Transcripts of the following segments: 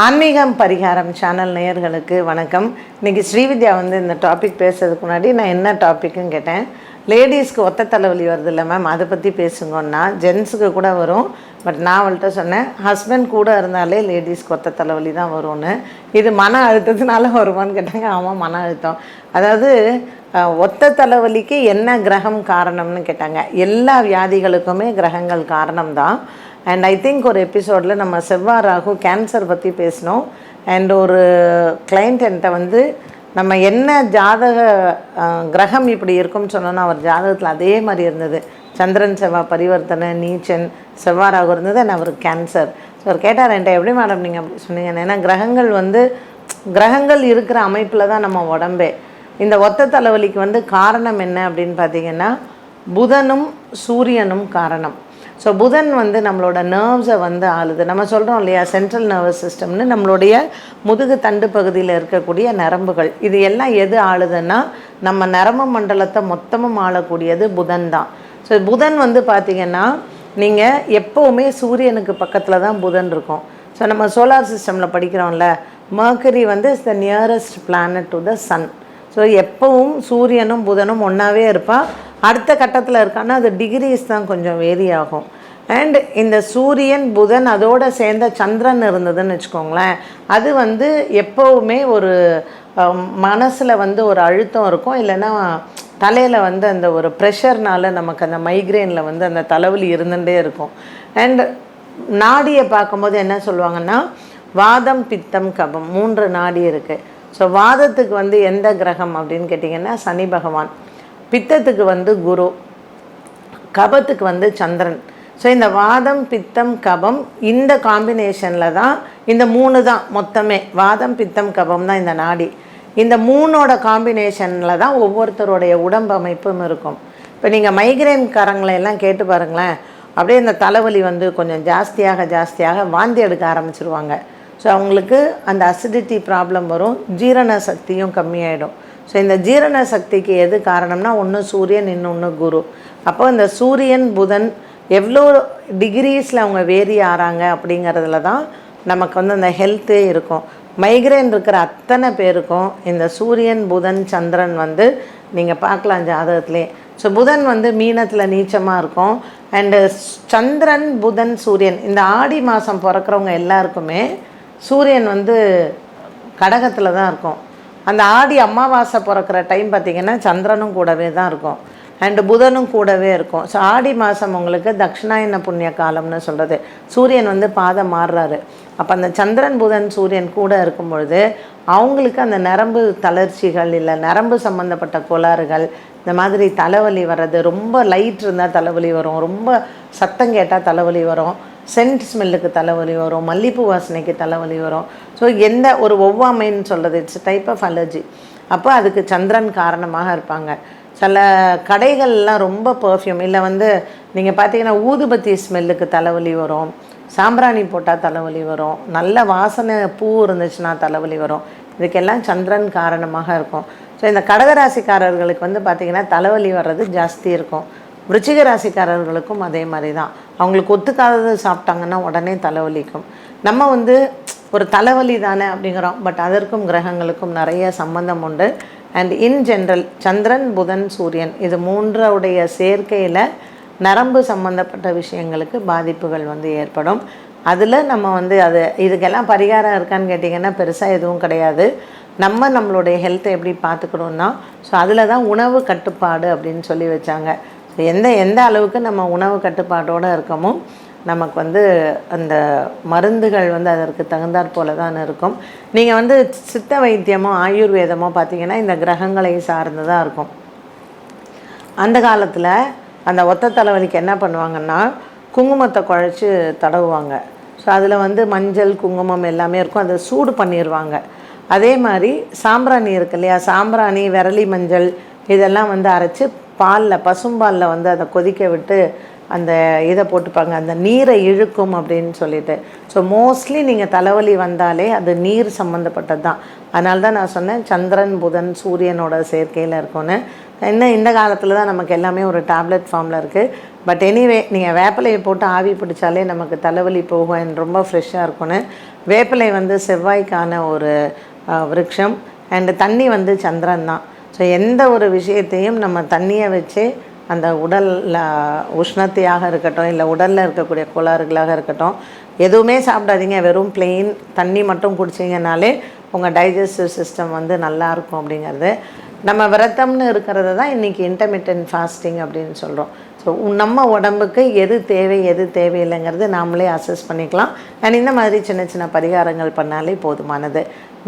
ஆன்மீகம் பரிகாரம் சேனல் நேயர்களுக்கு வணக்கம். இன்றைக்கி ஸ்ரீவித்யா வந்து இந்த டாபிக் பேசுறதுக்கு முன்னாடி நான் என்ன டாப்பிக்கும் கேட்டேன். லேடிஸ்க்கு ஒத்த தலைவலி வருது இல்லை மேம் அதை பற்றி பேசுங்கன்னா ஜென்ஸுக்கு கூட வரும். பட் நான் அவள்கிட்ட சொன்னேன் ஹஸ்பண்ட் கூட இருந்தாலே லேடிஸ்க்கு ஒத்த தலைவலி தான் வரும்னு. இது மன அழுத்தத்தினால வருமான்னு கேட்டாங்க. ஆமாம் மன அழுத்தம். அதாவது ஒத்த தலைவலிக்கு என்ன கிரகம் காரணம்னு கேட்டாங்க. எல்லா வியாதிகளுக்குமே கிரகங்கள் காரணம்தான். அண்ட் ஐ திங்க் ஒரு எபிசோடில் நம்ம செவ்வாய் ராகு கேன்சர் பற்றி பேசினோம். அண்ட் ஒரு கிளைண்ட் என்கிட்ட வந்து நம்ம என்ன ஜாதக கிரகம் இப்படி இருக்கும்னு சொன்னோன்னா அவர் ஜாதகத்தில் அதே மாதிரி இருந்தது. சந்திரன் செவ்வாய் பரிவர்த்தனை நீச்சன் செவ்வாய் ராகு இருந்தது அண்ட் அவருக்கு கேன்சர் ஸோ அவர் கேட்டார் என்கிட்ட எப்படி மேடம் நீங்கள் அப்படி சொன்னீங்க ஏன்னா கிரகங்கள் வந்து கிரகங்கள் இருக்கிற அமைப்பில் தான் நம்ம உடம்பே. இந்த ஒத்த தலைவலிக்கு வந்து காரணம் என்ன அப்படின்னு பார்த்தீங்கன்னா புதனும் சூரியனும் காரணம். ஸோ புதன் வந்து நம்மளோட நர்வ்ஸை வந்து ஆளுது. நம்ம சொல்கிறோம் இல்லையா சென்ட்ரல் நர்வஸ் சிஸ்டம்னு நம்மளுடைய முதுகு தண்டு பகுதியில் இருக்கக்கூடிய நரம்புகள். இது எல்லாம் எது ஆளுதுன்னா நம்ம நரம்பு மண்டலத்தை மொத்தமும் ஆளக்கூடியது புதன் தான். ஸோ புதன் வந்து பார்த்திங்கன்னா நீங்கள் எப்போவுமே சூரியனுக்கு பக்கத்தில் தான் புதன் இருக்கும். ஸோ நம்ம சோலார் சிஸ்டமில் படிக்கிறோம்ல மர்க்கரி வந்து is the nearest planet to the sun so எப்பவும் சூரியனும் புதனும் ஒன்றாவே இருப்பான் அடுத்த கட்டத்தில் இருக்கான்னா அது டிகிரிஸ் தான் கொஞ்சம் வேரி ஆகும் அண்ட் இந்த சூரியன் புதன் அதோட சேர்ந்த சந்திரன் இருந்ததுன்னு வச்சுக்கோங்களேன் அது வந்து எப்போவுமே ஒரு மனசில் வந்து ஒரு அழுத்தம் இருக்கும். இல்லைன்னா தலையில் வந்து அந்த ஒரு ப்ரெஷர்னால நமக்கு அந்த மைக்ரேனில் வந்து அந்த தலைவலி இருந்துகிட்டே இருக்கும். அண்ட் நாடியை பார்க்கும்போது என்ன சொல்லுவாங்கன்னா வாதம் பித்தம் கபம். மூன்று நாடி இருக்குது ஸோ வாதத்துக்கு வந்து எந்த கிரகம் அப்படின்னு கேட்டிங்கன்னா சனி பகவான். பித்தத்துக்கு வந்து குரு கபத்துக்கு வந்து சந்திரன். ஸோ இந்த வாதம் பித்தம் கபம் இந்த காம்பினேஷனில் தான் இந்த மூணு தான் மொத்தமே. வாதம் பித்தம் கபம் தான் இந்த நாடி. இந்த மூணோட காம்பினேஷனில் தான் ஒவ்வொருத்தருடைய உடம்பு அமைப்பும் இருக்கும். இப்போ நீங்கள் மைக்ரேன்காரங்களை எல்லாம் கேட்டு பாருங்களேன். அப்படியே இந்த தலைவலி வந்து கொஞ்சம் ஜாஸ்தியாக ஜாஸ்தியாக வாந்தி எடுக்க ஆரம்பிச்சிருவாங்க. ஸோ அவங்களுக்கு அந்த அசிடிட்டி ப்ராப்ளம் வரும் ஜீரண சக்தியும் கம்மியாயிடும். ஸோ இந்த ஜீரண சக்திக்கு எது காரணம்னா ஒன்று சூரியன் இன்னொன்று குரு. அப்போ இந்த சூரியன் புதன் எவ்வளோ டிகிரிஸில் அவங்க வேரி ஆறாங்க அப்படிங்கிறதுல தான் நமக்கு வந்து அந்த ஹெல்த்தே இருக்கும். மைக்ரேன் இருக்கிற அத்தனை பேருக்கும் இந்த சூரியன் புதன் சந்திரன் வந்து நீங்கள் பார்க்கலாம் ஜாதகத்திலே. ஸோ புதன் வந்து மீனத்தில் நீச்சமாக இருக்கும். அண்டு சந்திரன் புதன் சூரியன் இந்த ஆடி மாதம் பிறக்கிறவங்க எல்லாருக்குமே சூரியன் வந்து கடகத்தில் தான் இருக்கும். அந்த ஆடி அமாவாசை பிறக்கிற டைம் பார்த்திங்கன்னா சந்திரனும் கூடவே தான் இருக்கும். அண்டு புதனும் கூடவே இருக்கும். ஸோ ஆடி மாதம் உங்களுக்கு தட்சிணாயன புண்ணிய காலம்னு சொல்கிறது சூரியன் வந்து பாதம் மாறுறாரு. அப்போ அந்த சந்திரன் புதன் சூரியன் கூட இருக்கும் பொழுது அவங்களுக்கு அந்த நரம்பு தளர்ச்சிகள் இல்லை நரம்பு சம்மந்தப்பட்ட கோளாறுகள் இந்த மாதிரி தலைவலி வர்றது ரொம்ப லைட் இருந்தால் தலைவலி வரும் ரொம்ப சத்தம் கேட்டால் தலைவலி வரும். சென்ட் ஸ்மெல்லுக்கு தலைவலி வரும் மல்லிப்பூ வாசனைக்கு தலைவலி வரும். ஸோ எந்த ஒரு ஒவ்வாமைன்னு சொல்கிறது இட்ஸ் டைப் ஆஃப் அலர்ஜி அப்போ அதுக்கு சந்திரன் காரணமாக இருப்பாங்க. சில கடைகள்லாம் ரொம்ப பர்ஃப்யூம் இல்லை வந்து நீங்கள் பார்த்தீங்கன்னா ஊதுபத்தி ஸ்மெல்லுக்கு தலைவலி வரும். சாம்பிராணி போட்டால் தலைவலி வரும். நல்ல வாசனை பூ இருந்துச்சுன்னா தலைவலி வரும். இதுக்கெல்லாம் சந்திரன் காரணமாக இருக்கும். ஸோ இந்த கடகராசிக்காரர்களுக்கு வந்து பார்த்திங்கன்னா தலைவலி வர்றது ஜாஸ்தி இருக்கும். விருச்சிக ராசிக்காரர்களுக்கும் அதே மாதிரி தான் அவங்களுக்கு ஒத்துக்காதது சாப்பிட்டாங்கன்னா உடனே தலைவலிக்கும். நம்ம வந்து ஒரு தலைவலி தானே அப்படிங்கிறோம். பட் அதற்கும் கிரகங்களுக்கும் நிறைய சம்பந்தம் உண்டு. அண்ட் இன் ஜென்ரல் சந்திரன் புதன் சூரியன் இது மூன்றவுடைய சேர்க்கையில் நரம்பு சம்மந்தப்பட்ட விஷயங்களுக்கு பாதிப்புகள் வந்து ஏற்படும். அதில் நம்ம வந்து அது இதுக்கெல்லாம் பரிகாரம் இருக்கான்னு கேட்டிங்கன்னா பெருசாக எதுவும் கிடையாது. நம்ம நம்மளுடைய ஹெல்த்தை எப்படி பார்த்துக்கணுன்னா ஸோ அதில் தான் உணவு கட்டுப்பாடு அப்படின்னு சொல்லி வச்சாங்க. எந்த எந்த அளவுக்கு நம்ம உணவு கட்டுப்பாட்டோடு இருக்கமோ நமக்கு வந்து அந்த மருந்துகள் வந்து அதற்கு தகுந்தாற் போல தான் இருக்கும். நீங்கள் வந்து சித்த வைத்தியமோ ஆயுர்வேதமோ பார்த்தீங்கன்னா இந்த கிரகங்களை சார்ந்து தான் இருக்கும். அந்த காலத்தில் அந்த ஒத்த தலைவலிக்கு என்ன பண்ணுவாங்கன்னா குங்குமத்தை குழச்சி தடவுவாங்க. ஸோ அதில் வந்து மஞ்சள் குங்குமம் எல்லாமே இருக்கும். அதை சூடு பண்ணிடுவாங்க அதே மாதிரி சாம்பிராணி இருக்கு இல்லையா? சாம்பிராணி விரலி மஞ்சள் இதெல்லாம் வந்து அரைச்சி பாலில் பசும்பாலில் வந்து அதை கொதிக்க விட்டு அந்த இதை போட்டுப்பாங்க. அந்த நீரை இழுக்கும் அப்படின்னு சொல்லிட்டு. ஸோ மோஸ்ட்லி நீங்கள் தலைவலி வந்தாலே அது நீர் சம்மந்தப்பட்டது தான் அதனால தான் நான் சொன்னேன் சந்திரன் புதன் சூரியனோட சேர்க்கையில் இருக்கும்னு இன்னும் இந்த காலத்தில் தான் நமக்கு எல்லாமே ஒரு டேப்லெட் ஃபார்மில் இருக்குது பட் எனிவே நீங்கள் வேப்பிலையை போட்டு ஆவி பிடிச்சாலே நமக்கு தலைவலி போகும் ரொம்ப ஃப்ரெஷ்ஷாக இருக்கும்னு. வேப்பிலை வந்து செவ்வாய்க்கான ஒரு அஹ், விருட்சம். அண்டு தண்ணி வந்து சந்திரன் தான் ஸோ எந்த ஒரு விஷயத்தையும் நம்ம தண்ணியை வச்சு அந்த உடலில் உஷ்ணத்தையாக இருக்கட்டும் இல்லை உடலில் இருக்கக்கூடிய கோளாறுகளாக இருக்கட்டும் எதுவுமே சாப்பிடாதீங்க. வெறும் பிளெயின் தண்ணி மட்டும் குடிச்சிங்கனாலே உங்கள் டைஜஸ்டிவ் சிஸ்டம் வந்து நல்லா இருக்கும் அப்படிங்கிறது. நம்ம விரதம்னு இருக்கிறது தான் இன்றைக்கி இன்டர்மீடியன்ட் ஃபாஸ்டிங் அப்படின்னு சொல்கிறோம் ஸோ நம்ம உடம்புக்கு எது தேவை எது தேவையில்லைங்கிறது நாமளே அசஸ் பண்ணிக்கலாம். அண்ட் இந்த மாதிரி சின்ன சின்ன பரிகாரங்கள் பண்ணாலே போதுமானது.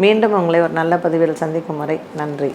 மீண்டும் உங்களை ஒரு நல்ல பதிவில் சந்திக்கும் முறை நன்றி.